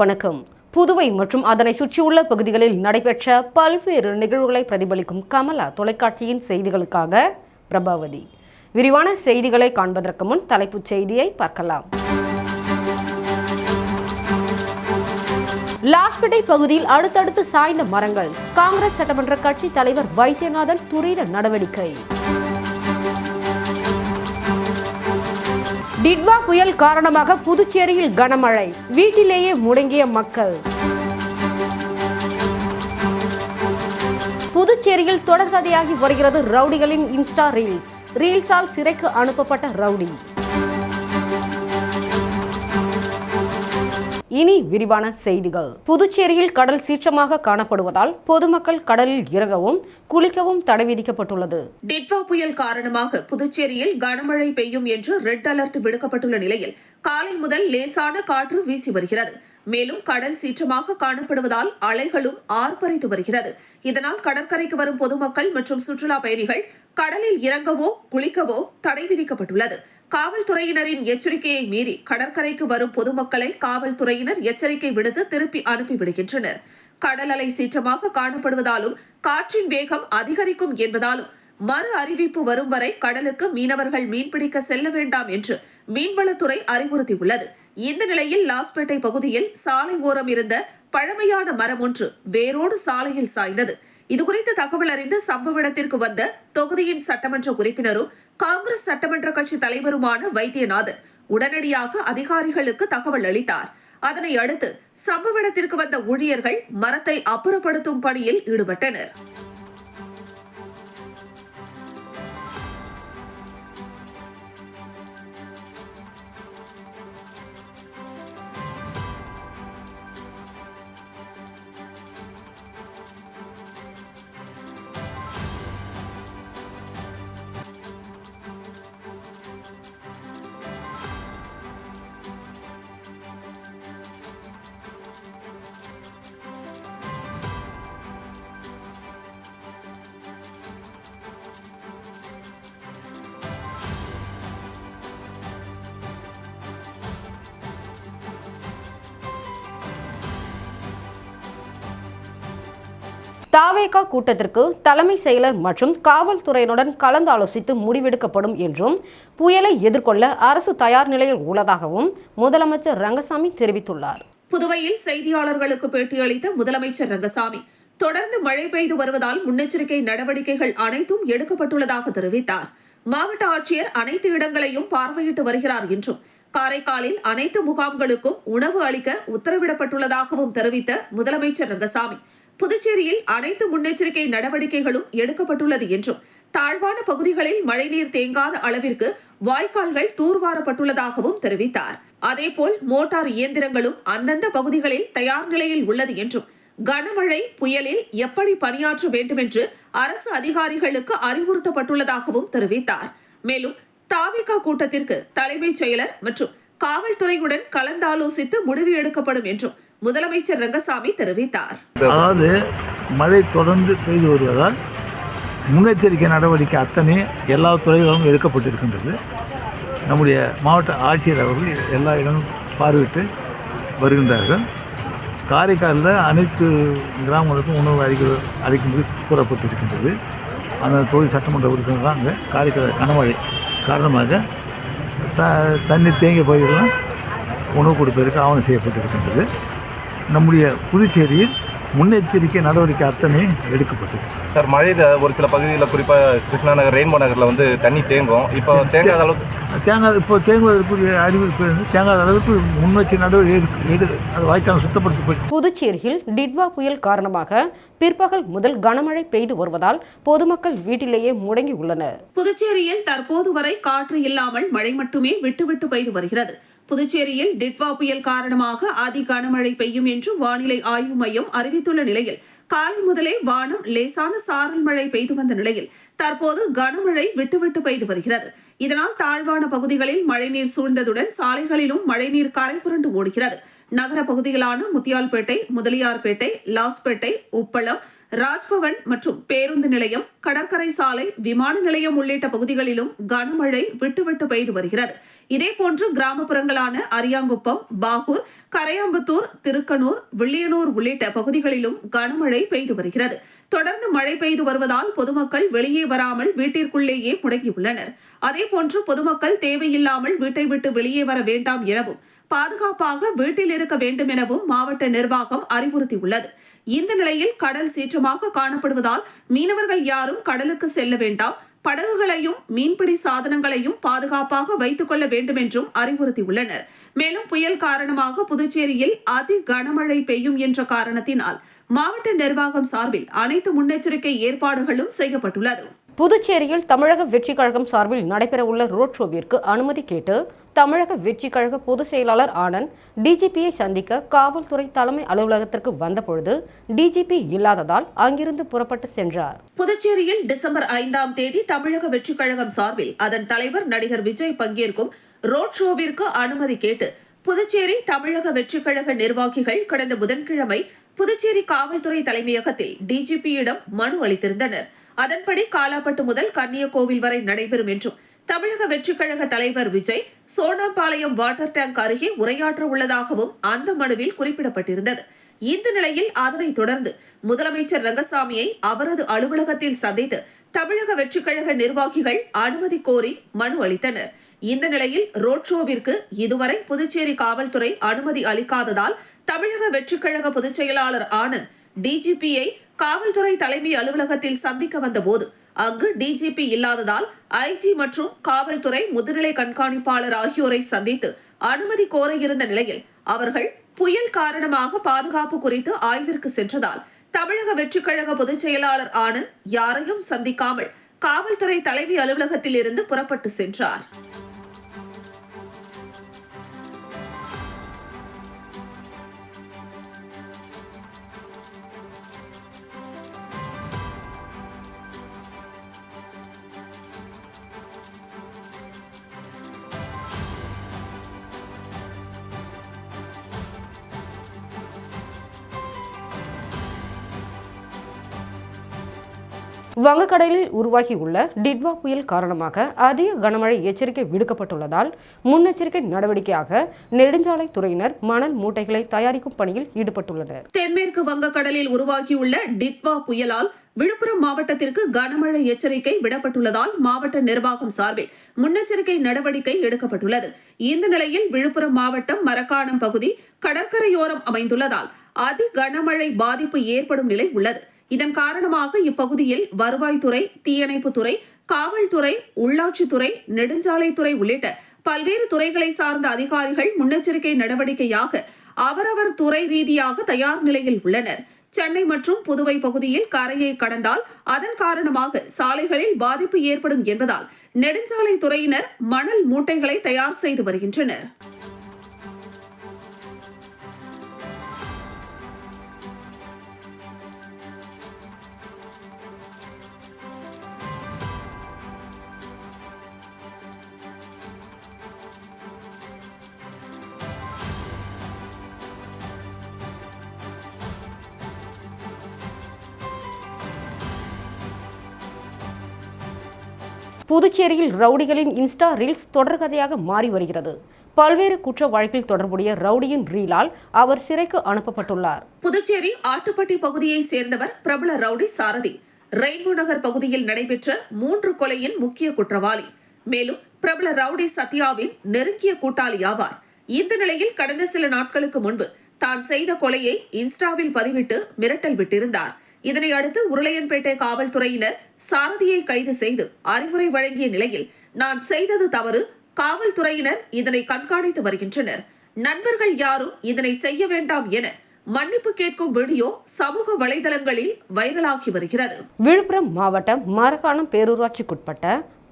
வணக்கம். புதுவை மற்றும் அதனை சுற்றியுள்ள பகுதிகளில் நடைபெற்ற பல்வேறு நிகழ்வுகளை பிரதிபலிக்கும் கமலா தொலைக்காட்சியின் செய்திகளுக்காக பிரபாவதி. விரிவான செய்திகளை காண்பதற்கு முன் தலைப்புச் செய்தியை பார்க்கலாம். லாஸ்பேட்டை பகுதியில் அடுத்தடுத்து சாய்ந்த மரங்கள். காங்கிரஸ் சட்டமன்ற கட்சி தலைவர் வைத்தியநாதன் துரித நடவடிக்கை. டிட்வா புயல் காரணமாக புதுச்சேரியில் கனமழை. வீட்டிலேயே முடங்கிய மக்கள். புதுச்சேரியில் தொடர்கதையாகி வருகிறது ரவுடிகளின் இன்ஸ்டா ரீல்ஸ். ரீல்ஸால் சிறைக்கு அனுப்பப்பட்ட ரவுடி. இனி விரிவான செய்திகள். புதுச்சேரியில் கடல் சீற்றமாக காணப்படுவதால் பொதுமக்கள் கடலில் இறங்கவும் குளிக்கவும் தடை விதிக்கப்பட்டுள்ளது. டிட்வா புயல் காரணமாக புதுச்சேரியில் கனமழை பெய்யும் என்று ரெட் அலர்ட் விடுக்கப்பட்டுள்ள நிலையில் காலை முதல் லேசான காற்று வீசி வருகிறது. மேலும் கடல் சீற்றமாக காணப்படுவதால் அலைகளும் ஆர்ப்பரித்து வருகிறது. இதனால் கடற்கரைக்கு வரும் பொதுமக்கள் மற்றும் சுற்றுலா பயணிகள் கடலில் இறங்கவோ குளிக்கவோ தடை விதிக்கப்பட்டுள்ளது. காவல்துறையினரின் எச்சரிக்கையை மீறி கடற்கரைக்கு வரும் பொதுமக்களை காவல்துறையினர் எச்சரிக்கை விடுத்து திருப்பி அனுப்பிவிடுகின்றனர். கடல் அலை சீற்றமாக காணப்படுவதாலும் காற்றின் வேகம் அதிகரிக்கும் என்பதாலும் மறு அறிவிப்பு வரும் வரை கடலுக்கு மீனவர்கள் மீன்பிடிக்க செல்ல வேண்டாம் என்று மீன்வளத்துறை அறிவுறுத்தியுள்ளது. இந்த நிலையில் லாஸ்பேட்டை பகுதியில் சாலை ஓரம் இருந்த பழமையான மரம் ஒன்று வேரோடு சாலையில் சாய்ந்தது. இதுகுறித்து தகவல் அறிந்து சம்பவ இடத்திற்கு வந்த தொகுதியின் சட்டமன்ற உறுப்பினரும் காங்கிரஸ் சட்டமன்ற கட்சி தலைவருமான வைத்தியநாதன் உடனடியாக அதிகாரிகளுக்கு தகவல் அளித்தார். அதனை அடுத்து சம்பவ இடத்திற்கு வந்த ஊழியர்கள் மரத்தை அப்புறப்படுத்தும் பணியில் ஈடுபட்டனர். தாவேகா கூட்டத்திற்கு தலைமை செயலர் மற்றும் காவல்துறையினுடன் கலந்தாலோசித்து முடிவெடுக்கப்படும் என்றும் புயலை எதிர்கொள்ள அரசு தயார் நிலையில் உள்ளதாகவும் முதலமைச்சர் ரங்கசாமி தெரிவித்துள்ளார். புதுவையில் செய்தியாளர்களுக்கு பேட்டியளித்த முதலமைச்சர் ரங்கசாமி தொடர்ந்து மழை பெய்து வருவதால் முன்னெச்சரிக்கை நடவடிக்கைகள் அனைத்தும் எடுக்கப்பட்டுள்ளதாக தெரிவித்தார். மாவட்ட ஆட்சியர் அனைத்து இடங்களையும் பார்வையிட்டு வருகிறார் என்றும் காரைக்காலில் அனைத்து முகாம்களுக்கும் உணவு அளிக்க உத்தரவிடப்பட்டுள்ளதாகவும் தெரிவித்த முதலமைச்சர் ரங்கசாமி புதுச்சேரியில் அனைத்து முன்னெச்சரிக்கை நடவடிக்கைகளும் எடுக்கப்பட்டுள்ளது என்றும் தாழ்வான பகுதிகளில் மழைநீர் தேங்காத அளவிற்கு வாய்க்கால்கள் தூர்வாரப்பட்டுள்ளதாகவும் தெரிவித்தார். அதேபோல் மோட்டார் இயந்திரங்களும் அந்தந்த பகுதிகளில் தயார் நிலையில் உள்ளது என்றும் கனமழை புயலில் எப்படி பணியாற்ற வேண்டும் என்று அரசு அதிகாரிகளுக்கு அறிவுறுத்தப்பட்டுள்ளதாகவும் தெரிவித்தார். மேலும் தாவிகா கூட்டத்திற்கு தலைமைச் செயலர் மற்றும் காவல்துறையுடன் கலந்தாலோசித்து முடிவு எடுக்கப்படும் என்றும் முதலமைச்சர் ரங்கசாமி தெரிவித்தார். அதாவது மழை தொடர்ந்து பெய்து வருவதால் முன்னெச்சரிக்கை நடவடிக்கை அத்தனை எல்லா துறைகளும் எடுக்கப்பட்டிருக்கின்றது. நம்முடைய மாவட்ட ஆட்சியர் அவர்கள் எல்லா இடமும் பார்வையிட்டு வருகின்றார்கள். காரைக்காலில் அனைத்து கிராமங்களுக்கும் உணவு அளிக்க அளிக்கும்படி கூறப்பட்டிருக்கின்றது. அந்த தொழில் சட்டமன்ற உறுப்பினர் தான் அங்கே காரைக்கால் கனமழை காரணமாக த தண்ணீர் தேங்கிய பகுதிகளெலாம் உணவு கொடுப்பதற்கு ஆவணம் செய்யப்பட்டிருக்கின்றது. நம்முடைய புதுச்சேரியில் முன்னெச்சரிக்கை நடவடிக்கை அத்தனை எடுக்கப்பட்டது. சார் மழையில் ஒரு சில பகுதிகளில் குறிப்பாக கிருஷ்ணா நகர் ரெயின்போ நகரில் வந்து தண்ணி தேங்கும். இப்போ தேங்காத அளவுக்கு தேங்காய் இப்போ தேங்குவதற்குரிய அறிவிப்பு இருந்து தேங்காத அளவுக்கு முன்னெச்சரிக்கை நடவடிக்கை எடு- அது வாய்க்கால் சுத்தப்படுத்தப்பட்டு புதுச்சேரியில் டிட்வா புயல் காரணமாக பிற்பகல் முதல் கனமழை பெய்து வருவதால் பொதுமக்கள் வீட்டிலேயே முடங்கி உள்ளனர். புதுச்சேரியில் தற்போது வரை காற்று இல்லாமல் மழை மட்டுமே விட்டு விட்டு பெய்து வருகிறது. புதுச்சேரியில் டிட்வா புயல் காரணமாக அதி கனமழை பெய்யும் என்று வானிலை ஆய்வு மையம் அறிவித்துள்ள நிலையில் காலை முதலே வானம் லேசான சாரல் மழை பெய்து வந்த நிலையில் தற்போது கனமழை விட்டுவிட்டு பெய்து வருகிறது. இதனால் தாழ்வான பகுதிகளில் மழைநீர் சூழ்ந்ததுடன் சாலைகளிலும் மழைநீர் கரை புரண்டு ஓடுகிறது. நகர பகுதிகளான முத்தியால்பேட்டை முதலியார்பேட்டை லாஸ்பேட்டை உப்பளம் ராஜ்பவன் மற்றும் பேருந்து நிலையம் கடற்கரை சாலை விமான நிலையம் உள்ளிட்ட பகுதிகளிலும் கனமழை விட்டுவிட்டு பெய்து வருகிறது. இதேபோன்று கிராமப்புறங்களான அரியாங்குப்பம் பாகூர் கரையாம்புத்தூர் திருக்கனூர் வில்லியனூர் உள்ளிட்ட பகுதிகளிலும் கனமழை பெய்து வருகிறது. தொடர்ந்து மழை பெய்து வருவதால் பொதுமக்கள் வெளியே வராமல் வீட்டிற்குள்ளேயே முடங்கியுள்ளனர். அதேபோன்று பொதுமக்கள் தேவையில்லாமல் வீட்டை விட்டு வெளியே வர வேண்டாம் எனவும் பாதுகாப்பாக வீட்டில் இருக்க வேண்டும் எனவும் மாவட்ட நிர்வாகம் அறிவுறுத்தியுள்ளது. இந்த நிலையில் கடல் சீற்றமாக காணப்படுவதால் மீனவர்கள் யாரும் கடலுக்கு செல்ல வேண்டாம். படகுகளையும் மீன்பிடி சாதனங்களையும் பாதுகாப்பாக வைத்துக் கொள்ள வேண்டும் என்றும் அறிவுறுத்தியுள்ளனர். மேலும் புயல் காரணமாக புதுச்சேரியில் அதி கனமழை பெய்யும் என்ற காரணத்தினால் மாவட்ட நிர்வாகம் சார்பில் அனைத்து முன்னெச்சரிக்கை ஏற்பாடுகளும் செய்யப்பட்டுள்ளது. புதுச்சேரியில் தமிழக வெற்றி கழகம் சார்பில் நடைபெறவுள்ள ரோட் ஷோவிற்கு அனுமதி கேட்டு தமிழக வெற்றி கழக பொதுச் செயலாளர் ஆனந்த் டிஜிபியை சந்திக்க காவல்துறை தலைமை அலுவலகத்திற்கு வந்தபொழுது டிஜிபி இல்லாததால் அங்கிருந்து புறப்பட்டு சென்றார். புதுச்சேரியில் டிசம்பர் ஐந்தாம் தேதி தமிழக வெற்றிக் கழகம் சார்பில் அதன் தலைவர் நடிகர் விஜய் பங்கேற்கும் ரோட் ஷோவிற்கு அனுமதி கேட்டு புதுச்சேரி தமிழக வெற்றிக் கழக நிர்வாகிகள் கடந்த புதன்கிழமை புதுச்சேரி காவல்துறை தலைமையகத்தில் டிஜிபியிடம் மனு அளித்திருந்தனர். அதன்படி காலாப்பட்டு முதல் கன்னியகோவில் வரை நடைபெறும் என்றும் தமிழக வெற்றிக் கழக தலைவர் விஜய் சோனாம்பாளையம் வாட்டர் டேங்க் அருகே உரையாற்ற உள்ளதாகவும் அந்த மனுவில் குறிப்பிடப்பட்டிருந்தது. இந்த நிலையில் அதனைத் தொடர்ந்து முதலமைச்சர் ரங்கசாமியை அவரது அலுவலகத்தில் சந்தித்து தமிழக வெற்றிக் கழக நிர்வாகிகள் அனுமதி கோரி மனு அளித்தனர். இந்த நிலையில் ரோட் ஷோவிற்கு இதுவரை புதுச்சேரி காவல்துறை அனுமதி அளிக்காததால் தமிழக வெற்றிக்கழக பொதுச் செயலாளர் ஆனந்த் டிஜிபியை காவல்துறை தலைமை அலுவலகத்தில் சந்திக்க வந்தபோது அங்கு டிஜிபி இல்லாததால் ஐஜி மற்றும் காவல்துறை முதுநிலை கண்காணிப்பாளர் ஆகியோரை சந்தித்து அனுமதி கோர இருந்த நிலையில் அவர்கள் புயல் காரணமாக பாதுகாப்பு குறித்து ஆய்விற்கு சென்றதால் தமிழக வெற்றிக்கழக பொதுச் செயலாளர் ஆனந்த் யாரையும் சந்திக்காமல் காவல்துறை தலைமை அலுவலகத்தில் இருந்து புறப்பட்டு சென்றார். வங்கக்கடலில் உருவாகியுள்ள டிட்வா புயல் காரணமாக அதிக கனமழை எச்சரிக்கை விடுக்கப்பட்டுள்ளதால் முன்னெச்சரிக்கை நடவடிக்கையாக நெடுஞ்சாலை துறையினர் மணல் மூட்டைகளை தயாரிக்கும் பணியில் ஈடுபட்டுள்ளனர். தென்மேற்கு வங்கக்கடலில் உருவாகியுள்ள டிட்வா புயலால் விழுப்புரம் மாவட்டத்திற்கு கனமழை எச்சரிக்கை விடப்பட்டுள்ளதால் மாவட்ட நிர்வாகம் சார்பில் முன்னெச்சரிக்கை நடவடிக்கை எடுக்கப்பட்டுள்ளது. இந்த நிலையில் விழுப்புரம் மாவட்டம் மரக்காணம் பகுதி கடற்கரையோரம் அமைந்துள்ளதால் அதி கனமழை பாதிப்பு ஏற்படும் நிலை உள்ளது. இதன் காரணமாக இப்பகுதியில் வருவாய்த்துறை தீயணைப்புத்துறை காவல்துறை உள்ளாட்சித்துறை நெடுஞ்சாலைத்துறை உள்ளிட்ட பல்வேறு துறைகளை சார்ந்த அதிகாரிகள் முன்னெச்சரிக்கை நடவடிக்கையாக அவரவர் துறை ரீதியாக தயார் நிலையில் உள்ளனர். சென்னை மற்றும் புதுவை பகுதியில் கரையை கடந்தால் அதன் காரணமாக சாலைகளில் பாதிப்பு ஏற்படும் என்பதால் நெடுஞ்சாலை துறையினர் மணல் மூட்டைகளை தயார் செய்து வருகின்றனர். புதுச்சேரியில் ரவுடிகளின் இன்ஸ்டா ரீல்ஸ் தொடர்கதையாக மாறி வருகிறது. பல்வேறு குற்ற வழக்கில் தொடர்புடைய ரவுடியின் ரீலால் அவர் சிறைக்கு அனுப்பப்பட்டுள்ளார். புதுச்சேரி ஆட்டுப்பட்டி பகுதியைச் சேர்ந்தவர் பிரபல ரவுடி சாரதி. ரெயின்போ நகர் பகுதியில் நடைபெற்ற மூன்று கொலையின் முக்கிய குற்றவாளி. மேலும் பிரபல ரவுடி சத்யாவின் நெருங்கிய கூட்டாளி ஆவார். இந்த நிலையில் கடந்த சில நாட்களுக்கு முன்பு தான் செய்த கொலையை இன்ஸ்டாவில் பதிவிட்டு மிரட்டல் விட்டிருந்தார். இதனை அடுத்து உருளையன்பேட்டை காவல்துறையினர் சாரதியை கைது செய்து அறிவுரை வழங்கிய நிலையில் நான் செய்தது தவறு. காவல்துறையினர் இதனை கண்காணித்து வருகின்றனர். நண்பர்கள் யாரும் இதனை செய்ய வேண்டாம் என மன்னிப்பு கேட்கும் வீடியோ சமூக வலைதளங்களில் வைரலாகி வருகிறது. விழுப்புரம் மாவட்டம் மரக்காணம் பேரூராட்சிக்குட்பட்ட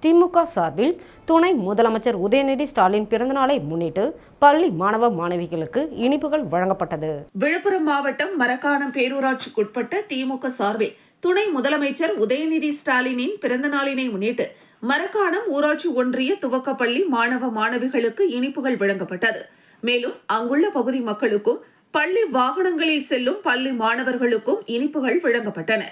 திமுக சார்பில் துணை முதலமைச்சர் உதயநிதி ஸ்டாலின் பிறந்தநாளை முன்னிட்டு பள்ளி மாணவ மாணவிகளுக்கு இனிப்புகள் வழங்கப்பட்டது. விழுப்புரம் மாவட்டம் மரக்காணம் பேரூராட்சிக்குட்பட்ட திமுக சார்பில் துணை முதலமைச்சர் உதயநிதி ஸ்டாலினின் பிறந்த நாளினை முன்னிட்டு மரக்காணம் ஊராட்சி ஒன்றிய துவக்கப்பள்ளி மாணவ மாணவிகளுக்கு இனிப்புகள் வழங்கப்பட்டது. மேலும் அங்குள்ள பகுதி மக்களுக்கும் பள்ளி வாகனங்களில் செல்லும் பள்ளி மாணவர்களுக்கும் இனிப்புகள் வழங்கப்பட்டன.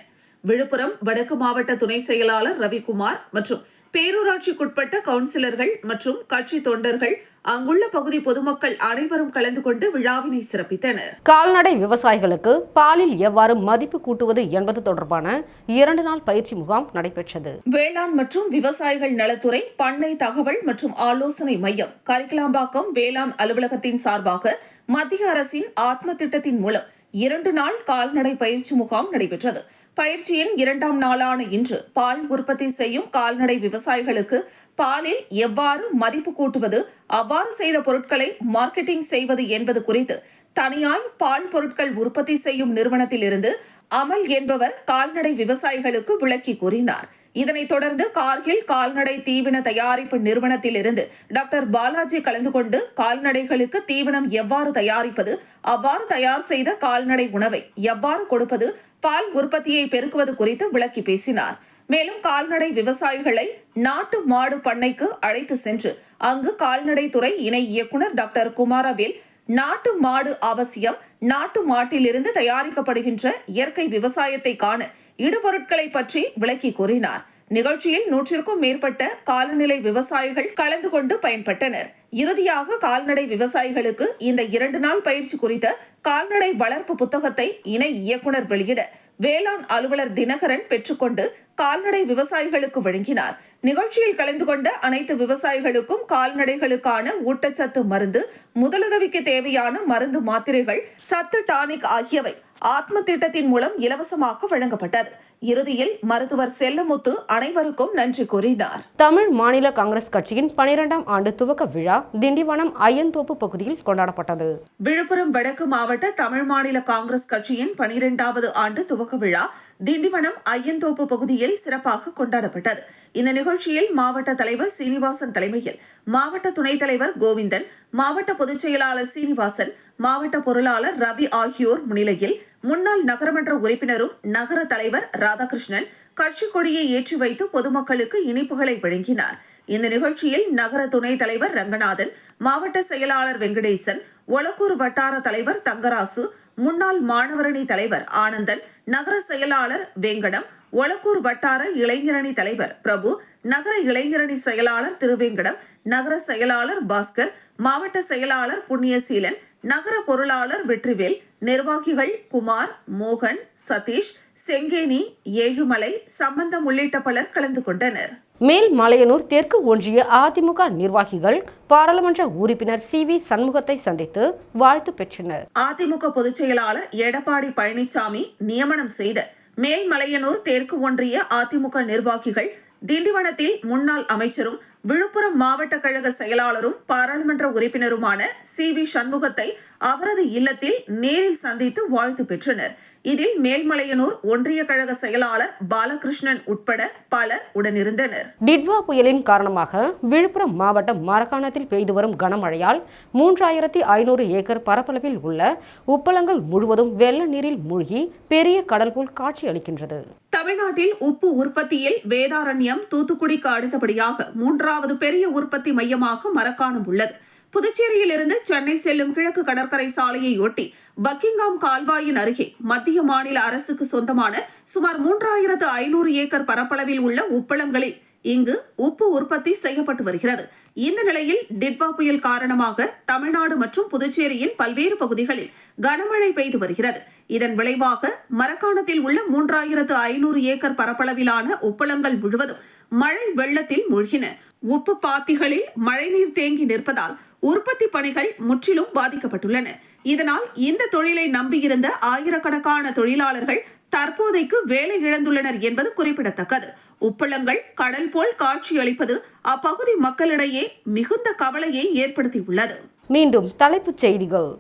விழுப்புரம் வடக்கு மாவட்ட துணை செயலாளர் ரவிக்குமார் மற்றும் பேரூராட்சிக்குட்பட்ட கவுன்சிலர்கள் மற்றும் கட்சி தொண்டர்கள் அங்குள்ள பகுதி பொதுமக்கள் அனைவரும் கலந்து கொண்டு விழாவினை சிறப்பித்தனர். கால்நடை விவசாயிகளுக்கு பாலில் எவ்வாறு மதிப்பு கூட்டுவது என்பது தொடர்பான இரண்டு நாள் பயிற்சி முகாம் நடைபெற்றது. வேளாண் மற்றும் விவசாயிகள் நலத்துறை பண்ணை தகவல் மற்றும் ஆலோசனை மையம் கரிக்கலாம்பாக்கம் வேளாண் அலுவலகத்தின் சார்பாக மத்திய அரசின் ஆத்ம திட்டத்தின் மூலம் இரண்டு நாள் கால்நடை பயிற்சி முகாம் நடைபெற்றது. பயிற்சியின் இரண்டாம் நாளான இன்று பால் உற்பத்தி செய்யும் கால்நடை விவசாயிகளுக்கு பாலில் எவ்வாறு மதிப்பு கூட்டுவது அவ்வாறு செய்த பொருட்களை மார்க்கெட்டிங் செய்வது என்பது குறித்து தனியாய் பால் பொருட்கள் உற்பத்தி செய்யும் நிறுவனத்திலிருந்து அமல் என்பவர் கால்நடை விவசாயிகளுக்கு விளக்கி கூறினார். இதனைத் தொடர்ந்து கார்கில் கால்நடை தீவன தயாரிப்பு நிறுவனத்தில் இருந்து டாக்டர் பாலாஜி கலந்து கொண்டு கால்நடைகளுக்கு தீவனம் எவ்வாறு தயாரிப்பது அவ்வாறு தயார் செய்த கால்நடை உணவை எவ்வாறு கொடுப்பது பால் உற்பத்தியை பெருக்குவது குறித்து விளக்கி பேசினார். மேலும் கால்நடை விவசாயிகளை நாட்டு மாடு பண்ணைக்கு அழைத்து சென்று அங்கு கால்நடைத்துறை இணை இயக்குநர் டாக்டர் குமாரவேல் நாட்டு மாடு அவசியம் நாட்டு மாட்டிலிருந்து தயாரிக்கப்படுகின்ற இயற்கை விவசாயத்தை காண இடுபொருட்களை பற்றி விளக்கி கூறினார். நிகழ்ச்சியில் நூற்றிற்கும் மேற்பட்ட கால்நடை விவசாயிகள் கலந்து கொண்டு பயன்பட்டனர். இறுதியாக கால்நடை விவசாயிகளுக்கு இந்த இரண்டு நாள் பயிற்சி குறித்த கால்நடை வளர்ப்பு புத்தகத்தை இணை இயக்குனர் வெளியிட வேளாண் அலுவலர் தினகரன் பெற்றுக்கொண்டு கால்நடை விவசாயிகளுக்கு வழங்கினார். நிகழ்ச்சியில் கலந்து கொண்ட அனைத்து விவசாயிகளுக்கும் கால்நடைகளுக்கான ஊட்டச்சத்து மருந்து முதலுதவிக்கு தேவையான மருந்து மாத்திரைகள் சத்து டானிக் ஆகியவை ஆத்ம திட்டத்தின் மூலம் இலவசமாக வழங்கப்பட்டது. இறுதியில் மருத்துவர் செல்லமுத்து அனைவருக்கும் நன்றி கூறினார். தமிழ் மாநில காங்கிரஸ் கட்சியின் பனிரெண்டாம் ஆண்டு துவக்க விழா திண்டிவனம் ஐயந்தோப்பு பகுதியில் கொண்டாடப்பட்டது. விழுப்புரம் வடக்கு மாவட்ட தமிழ் மாநில காங்கிரஸ் கட்சியின் பனிரெண்டாவது ஆண்டு துவக்க விழா திண்டிவனம் ஐயந்தோப்பு பகுதியில் சிறப்பாக கொண்டாடப்பட்டது. இந்த நிகழ்ச்சியில் மாவட்ட தலைவர் சீனிவாசன் தலைமையில் மாவட்ட துணைத் தலைவர் கோவிந்தன் மாவட்ட பொதுச் செயலாளர் சீனிவாசன் மாவட்ட பொருளாளர் ரவி ஆகியோர் முன்னிலையில் முன்னாள் நகரமன்ற உறுப்பினரும் நகர தலைவர் ராதாகிருஷ்ணன் கட்சி கொடியை ஏற்றி வைத்து பொதுமக்களுக்கு இனிப்புகளை வழங்கினார். இந்த நிகழ்ச்சியில் நகர துணைத் தலைவர் ரங்கநாதன் மாவட்ட செயலாளர் வெங்கடேசன் ஒலக்கூர் வட்டார தலைவர் தங்கராசு முன்னாள் மாணவரணி தலைவர் ஆனந்தன் நகர செயலாளர் வெங்கடம் ஒலக்கூர் வட்டார இளைஞரணி தலைவர் பிரபு நகர இளைஞரணி செயலாளர் திருவேங்கடம் நகர செயலாளர் பாஸ்கர் மாவட்ட செயலாளர் புண்ணியசீலன் நகர பொருளாளர் வெற்றிவேல் நிர்வாகிகள் குமார் மோகன் சதீஷ் செங்கேனி ஏழுமலை சம்பந்தம் உள்ளிட்ட பலர் கலந்து கொண்டனர். மேல் மலையனூர் தெற்கு ஒன்றிய அதிமுக நிர்வாகிகள் பாராளுமன்ற உறுப்பினர் சி வி சண்முகத்தை சந்தித்து வாழ்த்து பெற்றனர். அதிமுக பொதுச் செயலாளர் எடப்பாடி பழனிசாமி நியமனம் செய்த மேல்மலையனூர் தெற்கு ஒன்றிய அதிமுக நிர்வாகிகள் திண்டிவனத்தில் முன்னாள் அமைச்சரும் விழுப்புரம் மாவட்ட கழக செயலாளரும் பாராளுமன்ற உறுப்பினருமான சி வி சண்முகத்தை அவரது இல்லத்தில் நேரில் சந்தித்து வாழ்த்து பெற்றனர். இதில் மேல்மலையனூர் ஒன்றிய கழக செயலாளர் பாலகிருஷ்ணன் உட்பட பலர் உடனிருந்தனர். டிட்வா புயலின் காரணமாக விழுப்புரம் மாவட்டம் மரக்காணத்தில் பெய்து வரும் கனமழையால் மூன்றாயிரத்தி ஐநூறு ஏக்கர் பரப்பளவில் உள்ள உப்பளங்கள் முழுவதும் வெள்ள நீரில் மூழ்கி பெரிய கடல் போல் காட்சி அளிக்கின்றது. தமிழ்நாட்டில் உப்பு உற்பத்தியில் வேதாரண்யம் தூத்துக்குடிக்கு அடுத்தபடியாக மூன்றாவது பெரிய உற்பத்தி மையமாக மரக்காணம் உள்ளது. புதுச்சேரியில் இருந்து சென்னை செல்லும் கிழக்கு கடற்கரை சாலையை ஒட்டி பக்கிங்காம் கால்வாயின் அருகே மத்திய மாநில அரசுக்கு சொந்தமான சுமார் மூன்றாயிரத்து ஐநூறு ஏக்கர் பரப்பளவில் உள்ள உப்பளங்களில் இங்கு உப்பு உற்பத்தி செய்யப்பட்டு வருகிறது. இந்த நிலையில் டிட்வா புயல் காரணமாக தமிழ்நாடு மற்றும் புதுச்சேரியின் பல்வேறு பகுதிகளில் கனமழை பெய்து வருகிறது. இதன் விளைவாக மரக்காணத்தில் உள்ள மூன்றாயிரத்து ஐநூறு ஏக்கர் பரப்பளவிலான உப்பளங்கள் முழுவதும் மழை வெள்ளத்தில் மூழ்கின. உப்பு பாத்திகளில் மழைநீர் தேங்கி நிற்பதால் உற்பத்தி பணிகள் முற்றிலும் பாதிக்கப்பட்டுள்ளன. இதனால் இந்த தொழிலை நம்பியிருந்த ஆயிரக்கணக்கான தொழிலாளர்கள் தற்போதைக்கு வேலை இழந்துள்ளனர் என்பது குறிப்பிடத்தக்கது. உப்பளங்கள் கடல் போல் காட்சியளிப்பது அப்பகுதி மக்களிடையே மிகுந்த கவலையை ஏற்படுத்தியுள்ளது. மீண்டும் தலைப்புச் செய்திகள்.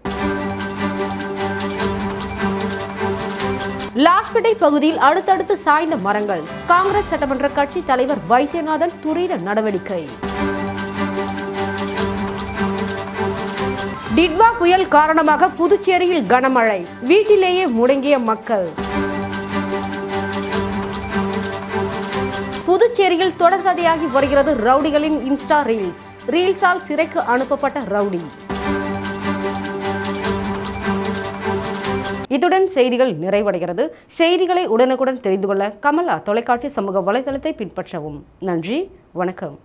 லாஸ்பேட்டை பகுதியில் அடுத்தடுத்து சாய்ந்த மரங்கள். காங்கிரஸ் சட்டமன்ற கட்சி தலைவர் வைத்தியநாதன் துரித நடவடிக்கை. டிட்வா புயல் காரணமாக புதுச்சேரியில் கனமழை. வீட்டிலேயே முடங்கிய மக்கள். புதுச்சேரியில் தொடர்கதையாகி வருகிறது ரவுடிகளின் இன்ஸ்டா ரீல்ஸ். ரீல்ஸால் சிறைக்கு அனுப்பப்பட்ட ரவுடி. இத்துடன் செய்திகள் நிறைவடைகிறது. செய்திகளை உடனுக்குடன் தெரிந்து கொள்ள கமலா தொலைக்காட்சி சமூக வலைதளத்தை பின்பற்றவும். நன்றி வணக்கம்.